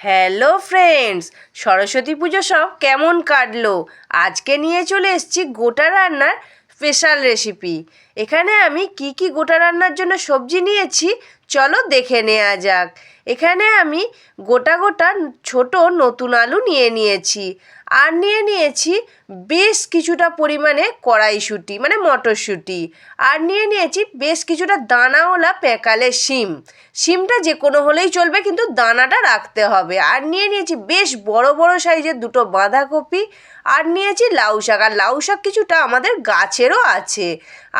Hello friends, Saraswati পুজো সব কেমন কাটলো? আজকে নিয়ে চলে এসেছি গোটা রান্নার স্পেশাল রেসিপি এখানে আমি কি কি গোটা রান্নার জন্য সবজি নিয়েছি, চলো দেখে নেওয়া যাক। এখানে আমি গোটা গোটা ছোট নতুন আলু নিয়ে নিয়েছি আর নিয়ে নিয়েছি বেশ কিছুটা পরিমাণে কড়াইশুঁটি মানে মটরশুঁটি। আর নিয়ে নিয়েছি বেশ কিছুটা দানাওয়ালা প্যাকালে শিম। শিমটা যে কোনো হলেই চলবে, কিন্তু দানাটা রাখতে হবে। আর নিয়ে নিয়েছি বেশ বড় বড় সাইজের দুটো বাঁধাকপি। আর নিয়েছি লাউ শাক। আর লাউ শাক কিছুটা আমাদের গাছেরও আছে।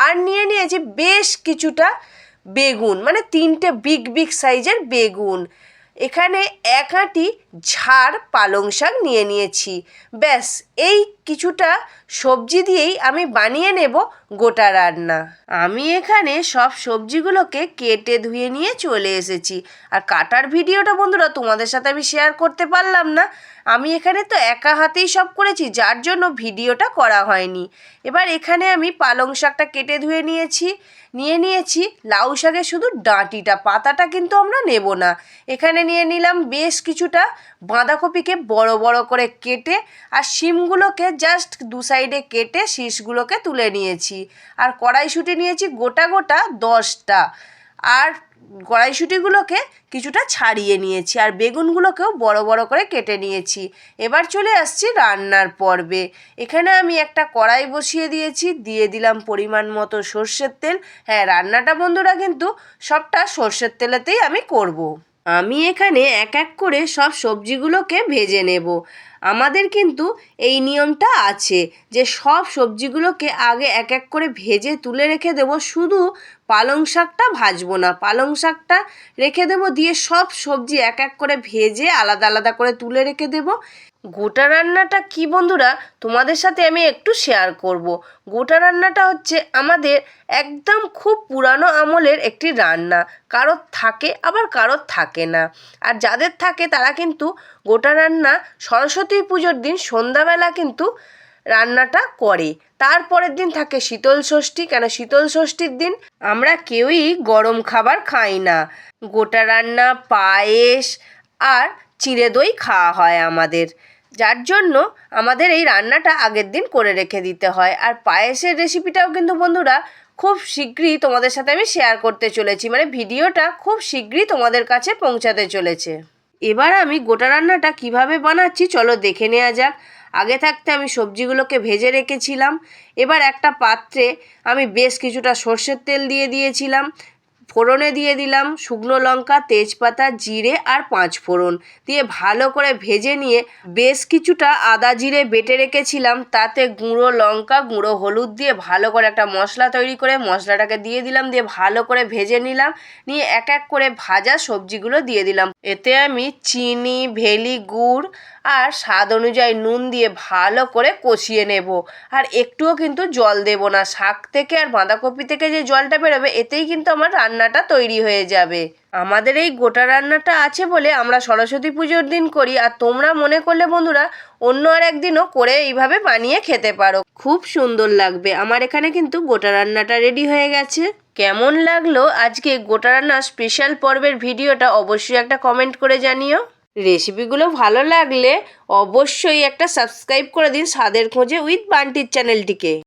আর নিয়ে নিয়েছি বেশ কিছুটা বেগুন মানে তিনটে বিগ বিগ সাইজের বেগুন। এখানে এক আঁটি ঝাড় পালং শাক নিয়ে নিয়েছি। ব্যাস, এই কিছুটা সবজি দিয়েই আমি বানিয়ে নেব গোটা রান্না। আমি এখানে সব সবজিগুলোকে কেটে ধুয়ে নিয়ে চলে এসেছি। আর কাটার ভিডিওটা বন্ধুরা তোমাদের সাথে আমি শেয়ার করতে পারলাম না। আমি এখানে তো একা হাতেই সব করেছি, যার জন্য ভিডিওটা করা হয়নি। এবার এখানে আমি পালং শাকটা কেটে ধুয়ে নিয়েছি। নিয়ে নিয়েছি লাউ শাকের শুধু ডাঁটিটা, পাতাটা কিন্তু আমরা নেব না। এখানে নিয়ে নিলাম বেশ কিছুটা বাঁধাকপিকে বড় বড় করে কেটে, আর শিমগুলোকে জাস্ট দু সাইডে কেটে শীষগুলোকে তুলে নিয়েছি। আর কড়াইশুঁটি নিয়েছি গোটা গোটা দশটা। আর কড়াইশুঁটিগুলোকে কিছুটা ছাড়িয়ে নিয়েছি। আর বেগুনগুলোকেও বড় বড় করে কেটে নিয়েছি। এবার চলে আসছি রান্নার পর্বে। এখানে আমি একটা কড়াই বসিয়ে দিয়েছি। দিয়ে দিলাম পরিমাণ মতো সর্ষের তেল। হ্যাঁ রান্নাটা বন্ধুরা কিন্তু সবটা সর্ষের তেলেতেই আমি করব। আমি এখানে এক এক করে সব সবজিগুলোকে ভেজে নেব। আমাদের কিন্তু এই নিয়মটা আছে যে সব সবজিগুলোকে আগে এক এক করে ভেজে তুলে রেখে দেব। শুধু পালং শাকটা ভাজবো না, পালং শাকটা রেখে দেব। দিয়ে সব সবজি এক এক করে ভেজে আলাদা আলাদা করে তুলে রেখে দেবো। গোটা রান্নাটা কি বন্ধুরা? তোমাদের সাথে আমি একটু শেয়ার করব। গোটা রান্নাটা হচ্ছে আমাদের একদম খুব পুরানো আমলের একটি রান্না। কারোর থাকে, আবার কারোর থাকে না। আর যাদের থাকে, তারা কিন্তু গোটা রান্না সরস্বতী পুজোর দিন সন্ধ্যাবেলা কিন্তু রান্নাটা করে। তারপরের দিন থাকে শীতল ষষ্ঠী। কেন? শীতল ষষ্ঠীর দিন আমরা কেউই গরম খাবার খাই না। গোটা রান্না, পায়েস আর চিঁড়ে দই খাওয়া হয় আমাদের। যার জন্য আমাদের এই রান্নাটা আগের দিন করে রেখে দিতে হয়। আর পায়েসের রেসিপিটাও কিন্তু বন্ধুরা খুব শীঘ্রই তোমাদের সাথে আমি শেয়ার করতে চলেছি। মানে ভিডিওটা খুব শীঘ্রই তোমাদের কাছে পৌঁছাতে চলেছে। এবার আমি গোটা রান্নাটা কীভাবে বানাচ্ছি চলো দেখে নেওয়া যাক। আগে থাকতে আমি সবজিগুলোকে ভেজে রেখেছিলাম। এবার একটা পাত্রে আমি বেশ কিছুটা সর্ষের তেল দিয়ে দিয়েছিলাম। ফোড়নে দিয়ে দিলাম শুকনো লঙ্কা, তেজপাতা, জিরে আর পাঁচ ফোড়ন। দিয়ে ভালো করে ভেজে নিয়ে বেশ কিছুটা আদা জিরে বেটে রেখেছিলাম। তাতে গুঁড়ো লঙ্কা, গুঁড়ো হলুদ দিয়ে ভালো করে একটা মশলা তৈরি করে মশলাটাকে দিয়ে দিলাম। দিয়ে ভালো করে ভেজে নিলাম। নিয়ে এক এক করে ভাজা সবজিগুলো দিয়ে দিলাম। এতে আমি চিনি, ভেলি গুড় আর স্বাদ অনুযায়ী নুন দিয়ে ভালো করে কষিয়ে নেব। আর একটুও কিন্তু জল দেব না। শাক থেকে আর বাঁধাকপি থেকে যে জলটা বেরোবে, এতেই কিন্তু আমার রান্নাটা তৈরি হয়ে যাবে। আমাদের এই গোটা রান্নাটা আছে বলে আমরা সরস্বতী পুজোর দিন করি। আর তোমরা মনে করলে বন্ধুরা, অন্য আর একদিনও করে এইভাবে বানিয়ে খেতে পারো। খুব সুন্দর লাগবে। আমার এখানে কিন্তু গোটা রান্নাটা রেডি হয়ে গেছে। কেমন লাগল আজকে গোটা রান্নার স্পেশাল পর্বের ভিডিওটা অবশ্যই একটা কমেন্ট করে জানিও। রেসিপিগুলো ভালো লাগলে অবশ্যই একটা সাবস্ক্রাইব করে দিন স্বাদের খোঁজে উইথ বান্টির চ্যানেলটিকে